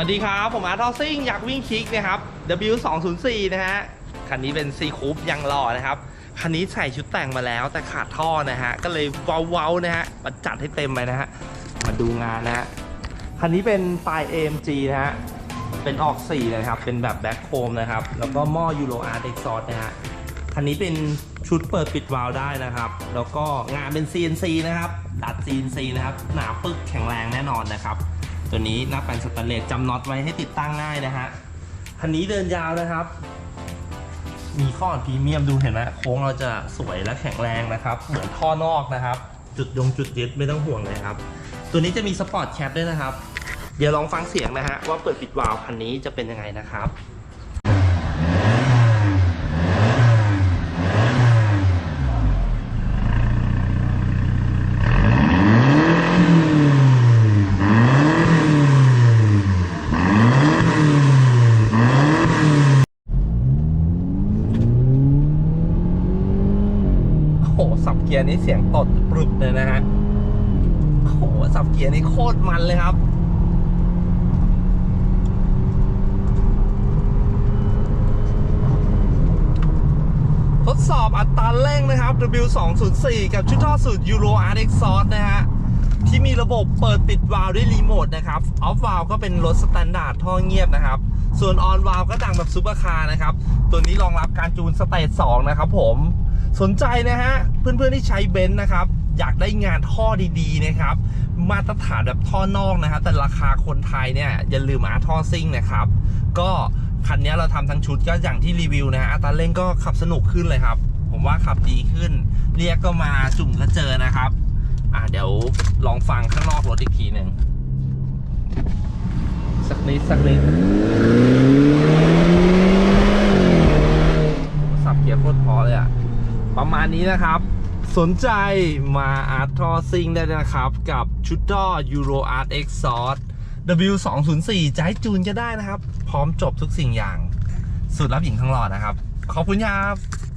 วัสดีครับ ผมอาร์ทอซิ่งอยากวิ่งคิกนะครับ W204 นะฮะ คันนี้เป็นซีคูปยังหล่อนะครับ คันนี้ใส่ชุดแต่งมาแล้วแต่ขาดท่อนะฮะ ก็เลยเว้าๆนะฮะมาจัดให้เต็มไปนะฮะ มาดูงานนะฮะ คันนี้เป็นปลาย AMG นะฮะ เป็นออกสีนะครับ เป็นแบบแบ็คโคมนะครับ แล้วก็หม้อยูโรอาร์เอ็กซอสนะฮะ คันนี้เป็นชุดเปิดปิดวาล์วได้นะครับ แล้วก็งานเป็น CNC นะครับ ดัด CNC นะครับ หนาปึกแข็งแรงแน่นอนนะครับ ตัวนี้หน้าแปลนสแตนเลสจำน็อตไว้ให้ติดตั้งง่ายนะฮะคันนี้เดินยาวนะครับ มีข้อพรีเมียมดูเห็นไหมโค้งเราจะสวยและแข็งแรงนะครับ เหมือนท่อนอกนะครับ จุดยงจุดยึดไม่ต้องห่วงเลยครับ ตัวนี้จะมีสปอร์ตแคปด้วยนะครับ เดี๋ยวลองฟังเสียงนะฮะว่าเปิดปิดวาล์วคันนี้จะเป็นยังไงนะครับ สับเกียร์นี่เสียงตดปรึบเลยนะฮะโอ้โหสับเกียร์นี่โคตรมันเลยครับทดสอบอัตราเร่งนะครับ W204 กับชุดท่อสูตร Euro R Exhaust นะฮะ ที่มีระบบเปิดปิดวาล์วด้วยรีโมทนะครับ ออฟวาล์วก็เป็นรถสแตนดาร์ดท่อเงียบนะครับ ส่วนออนวาล์วก็ดังแบบซูเปอร์คาร์นะครับ ตัวนี้รองรับการจูนสเตจ2นะครับผม สนใจนะฮะ เพื่อนๆที่ใช้เบนซ์นะครับ อยากได้งานท่อดีๆนะครับ มาตรฐานแบบท่อนอกนะครับแต่ราคาคนไทยเนี่ยอย่าลืมอาท่อซิ่งนะครับ ก็คันนี้เราทำทั้งชุดก็อย่างที่รีวิวนะฮะอัตราเร่งก็ขับสนุกขึ้นเลยครับ ผมว่าขับดีขึ้น เรียกก็มาจุ่มก็เจอนะครับ อ่าเดี๋ยวลองฟังข้างนอกรถอีกทีหนึ่งสักนิดสักนิดสับเกียร์โคตรพอเลยอะ ประมาณนี้นะครับ สนใจมาอาร์ทอซิงได้เลยนะครับ กับชุดท่อ Euro Art Exhaust W204 จะให้จูนก็ได้นะครับ พร้อมจบทุกสิ่งอย่าง สุดรับหญิงทั้งหลอดนะครับ ขอบคุณครับ